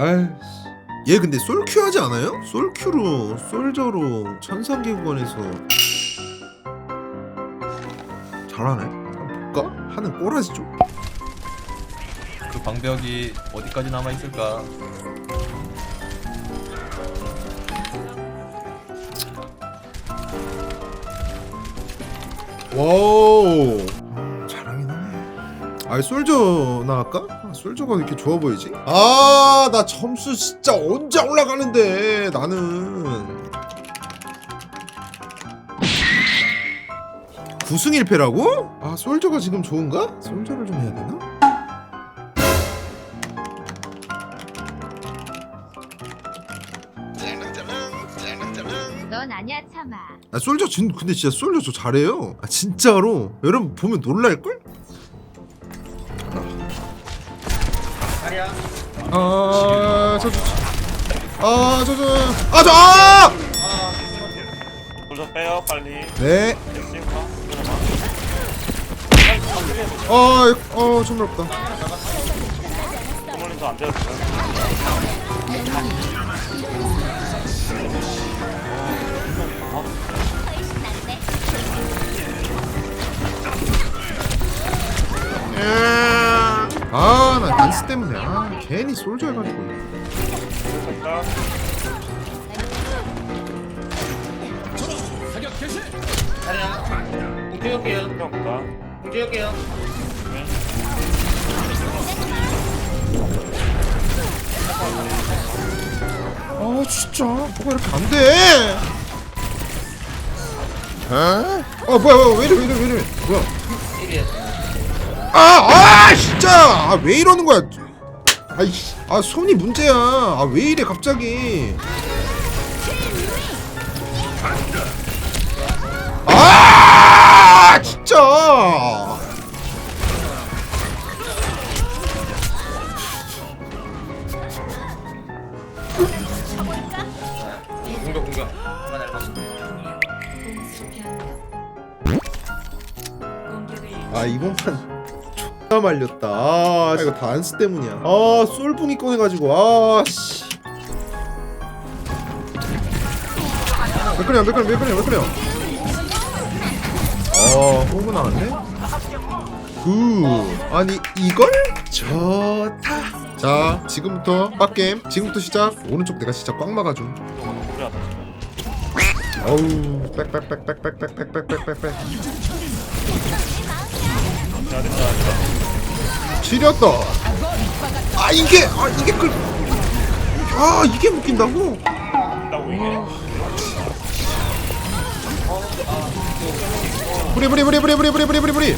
아이씨. 얘 근데 솔큐 하지 않아요? 솔큐로 솔저로 천상계 구간에서 잘하네. 한번 볼까? 하는 꼬라지 좀. 그 방벽이 어디까지 남아 있을까? 와우. 아, 잘하긴 하네. 아, 솔저 나갈까? 아, 솔저가 이렇게 좋아 보이지? 아, 나 점수 진짜 언제 올라가는데 나는. 9승 1패라고? 아, 솔저가 지금 좋은가? 솔저를 좀 해야 되나? 넌 아니야 참아. 아, 솔저 진 근데 진짜 솔저 저 잘해요. 아, 진짜로. 여러분 보면 놀랄 걸? 아, 저, 저, 저. 아, 저, 저. 아, 저, 아! 돌좀 빼요 빨리 네. 지금 어, 어, 좀 어렵다. 부모님도 안 돼요 아, 나 단스 때문에. 아, 괜히 솔저 해가지고. 아, 진짜. 뭐가 이렇게 안 돼? 에? 어, 뭐야, 뭐야, 왜 이래, 왜 이래, 왜 이래. 뭐야. 아, 아, 진짜. 아, 왜 이러는 거야. 아이씨. 아, 손이 문제야. 아, 왜 이래, 갑자기. 아, 진짜. 공격 공격. 그만 알고. 아 이번 판 말렸다. 아 이거 다 안스 때문이야. 아 솔붕이 꺼내가지고 아 씨. 몇 그래요 몇 그래요 몇 그래요 몇 그래요 어 호구 나왔네? 굿. 아니 이걸? 좋다. 자 지금부터 빡겜. 지금부터 시작. 오른쪽 내가 진짜 꽉 막아줌 우리 하다 어우 빽빽빽빽빽빽빽빽빽빽. 해야 된다 지렸다. 아 이게 아 이게 이게 묶인다고? 된다고 이게 부리 부리 부리 부리 부리 부리 부리 부리 부리.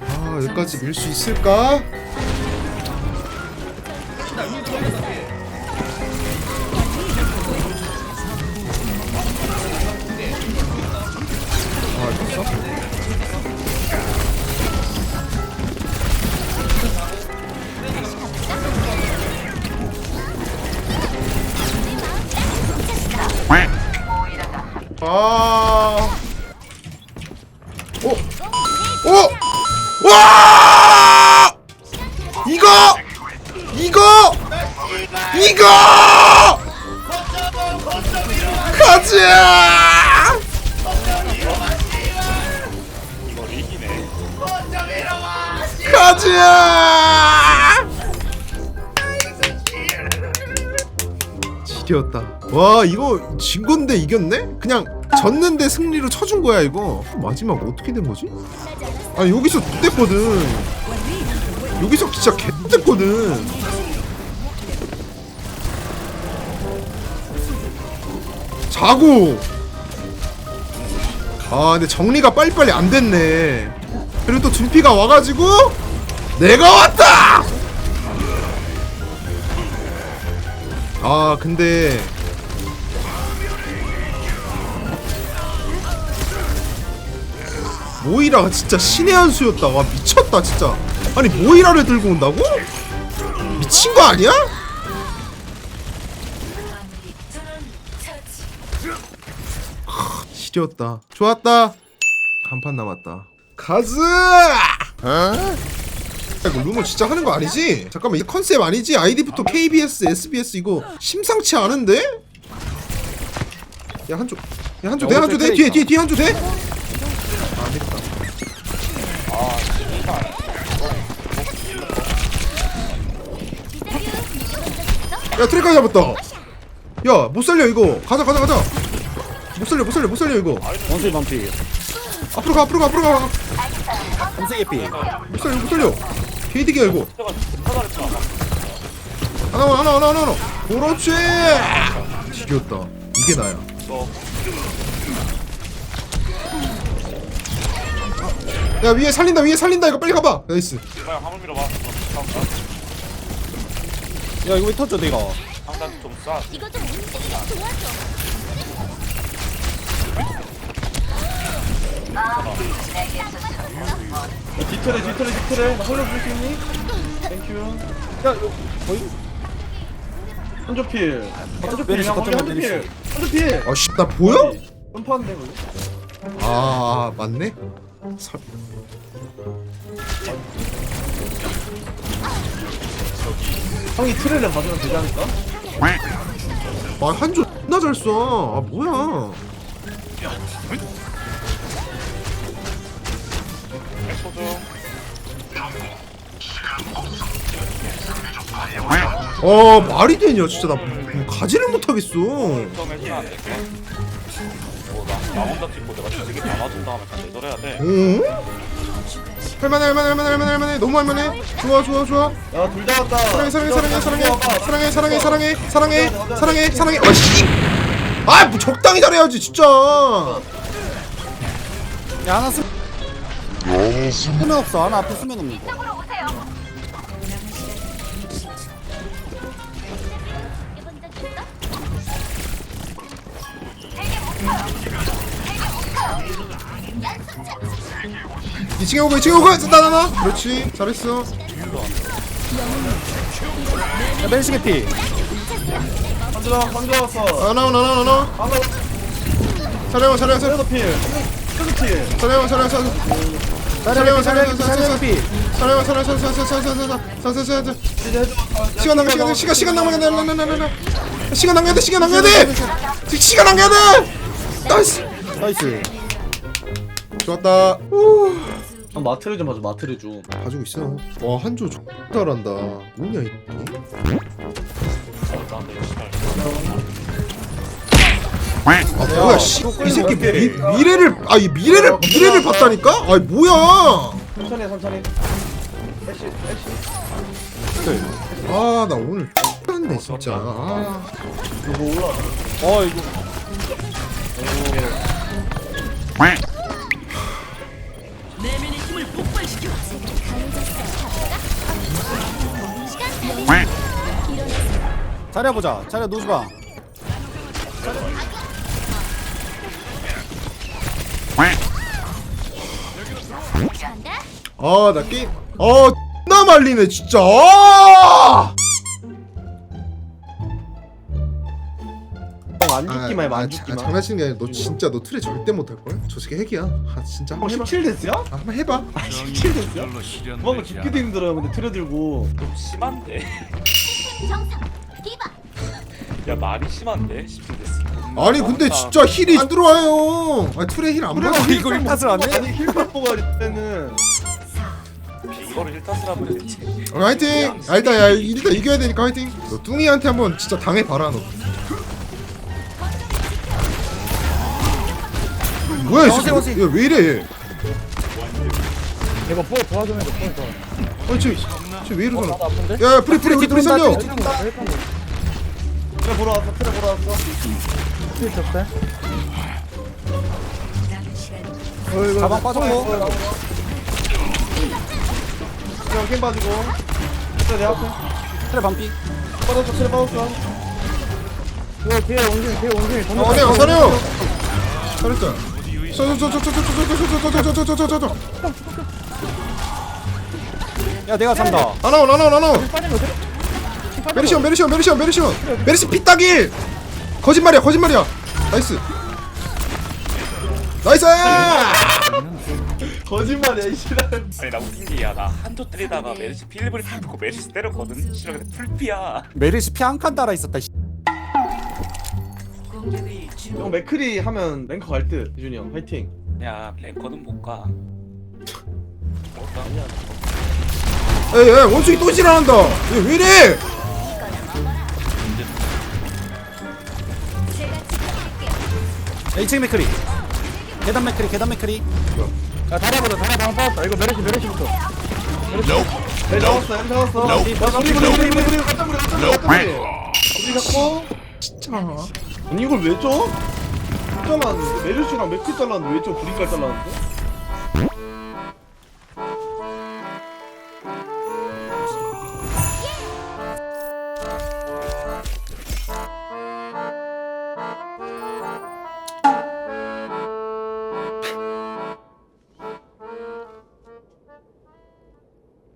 아 여기까지 밀 수 있을까? 아. 오. 오. 와! 이거! 이거! 이거! 가자! 가자! 지렸다. 와 이거 진 건데 이겼네? 그냥 졌는데 승리로 쳐준 거야 이거. 마지막 어떻게 된 거지? 아 여기서 됐거든. 여기서 진짜 개됐거든. 자고. 아 근데 정리가 빨리빨리 안 됐네. 그리고 또 준피가 와가지고 내가 왔다. 아 근데 모이라가 진짜 신의 한 수였다. 와 미쳤다 진짜. 아니 모이라를 들고 온다고? 미친 거 아니야? 하, 지렸다. 좋았다. 간판 남았다. 가즈 어? 이거 루머 진짜 하는 거 아니지? 잠깐만 이 컨셉 아니지? 아이디부터 KBS, SBS 이거 심상치 않은데? 야 한조 야 한조 돼 한조 돼 뒤에 뒤에 뒤에 한조 돼? 아 됐다 야 트랙까지 잡았다. 야 못 살려 이거. 가자 가자 가자. 못 살려 못 살려 못 살려 이거. 원숭이 반피. 앞으로 가 앞으로 가 앞으로 가못 검색의 피 살려 못 살려. 개이득이야 이거. 잘했다. 하나 하나 하나 하나 하나 그렇지! 지겼다. 이게 나야. 너야 위에 살린다 위에 살린다. 이거 빨리 가봐. 나이스. 그냥 한번 밀어봐. 야 이거 왜 터져 내가 상단 좀 쏴. 이거 좀 움직이게 도와줘. 뒤틀에 뒤틀에 뒤틀에 나 홀로 줄수 있니? 땡큐 야 이거 거의 한조필 한조필 한조필. 한조필 아 씨 나 보여? 음파인데 거기 아 맞네 설... 형이 트레를 가져면 되지 않을까? 아 한조 존나 잘 쏴 아 뭐야 소중. 어 말이 되냐 진짜 나 뭐 가지를 못하겠어. 뭐나 나 혼자 찍고 내가 다 맞은 다음에 다 내절해야 돼. 어? 할만해 할만해 할만해 할만해 할만해. 너무 할만해. 좋아 좋아 좋아. 야 둘 다 왔다. 사랑해 사랑해 사랑해 사랑해. 사랑해 사랑해 사랑해 사랑해 사랑해 사랑해. 아씨. 아뭐 적당히 잘해야지 진짜. 야 하나 쓰 쓰면 없어. 하나 앞에 쓰면 없는 거? 2층에 오고 2층에 오고 나나나 그렇지 잘했어 야 멜시의 피 한조 한조 왔어 하나 하나 하나 한조 잘해요 잘해요 잘해요 트레더 필 트레더 필 잘해요 잘해요 잘해요 자리야 자리야 자리야 피 잘해요 잘해요 잘해요 잘해요 잘해요 이제 해줘 시간 낭비 시간 시간 시간 낭비 나나나나나 시간 낭비해야 돼 시간 낭비해야 돼 시간 낭비해야 돼 나이스 나이스 좋았다. 후. 형 마트를 좀 하자 마트를 좀. 가지고 있어. 와 한조 X 잘한다. 뭐냐 이 어. 아 뭐야 씨, 이 새끼 미, 미래를 아이 미래를 미래를 봤다니까? 아이 뭐야? 천천히 해, 천천히. 애쉬 애쉬. 아나 오늘 X났네 진짜. 아, 이거 올라 어 이거 자리야 보자 자리야 노즈방. 아나 게임 아 X나 말리네 진짜. 아! 형안 죽기만 해봐 아, 안 아, 죽기만 장난치는 게 아니라 너 진짜 너 틀에 절대 못할 걸? 저 새끼 핵이야. 아 진짜 형 한번 해봐. 17데스야? 아, 한번 해봐. 17데스야? 도망가 죽기도 힘들어요 근데 트레 들고 좀 심한데. 정상. 디바. 야 말이 심한데. 10분 아니 근데 진짜 힐이 안 들어와요. 아 틀에 힐안 그래 받아. 이거 일탓을 안 해? 아니 뽑아 때는 이거를 일타스라 하면 되지. 어, 화이팅! 아 일단 야 일단 이겨야 되니까 화이팅. 너 뚱이한테 한번 진짜 당해 봐라 너. 뭐야 이 새끼? 야왜 이래? 이거 뽀 도와주면 돼 아니 쟤쟤왜 이러잖아. 야, 야 프리 프리 우리 프리 살려. 트레 보러 왔어 트레 보러 왔어 가방 빠졌고 그냥 캔 빠지고 트레 내 앞에 트레 반피 빠졌어 트레 빠졌어 아니야 살려. 잘했다. 저저저저저저저저저저저저저저저저 야 내가 산다 하나원 하나원 하나원. 메리시온 메리시온 메리시온 메리시온 메리시 피따길. 거짓말이야 거짓말이야. 나이스. 나이스. 거짓말이야 이 씨발 아니 나 웃긴 게 야 나 한조 때리다가 메르시 필립을 펴고 메르시 때렸거든 싫어 근데 풀피야 메르시 피 한칸 달아 있었다 씨. 형 맥크리 하면 랭커 갈듯 유준이 형 화이팅 야 랭커는 못가 에이 에이 원숭이 또 지랄한다 얘왜 이래 1층 맥크리 계단 맥크리 계단 맥크리 야 달아보자 달아 방 빠졌다 이거 메르시 메르시부터 네, 잡았어, 형 잡았어. 우리 뭐 소리 부리고 소리 부리고 깜짝 놀래, 깜짝 놀래, 깜짝 놀래. 우리 잡고. 진짜 많아. 아니 이걸 왜 줘? 잘랐는데 메르시랑 맥크 잘랐는데 왜저 브리까지 잘랐는데?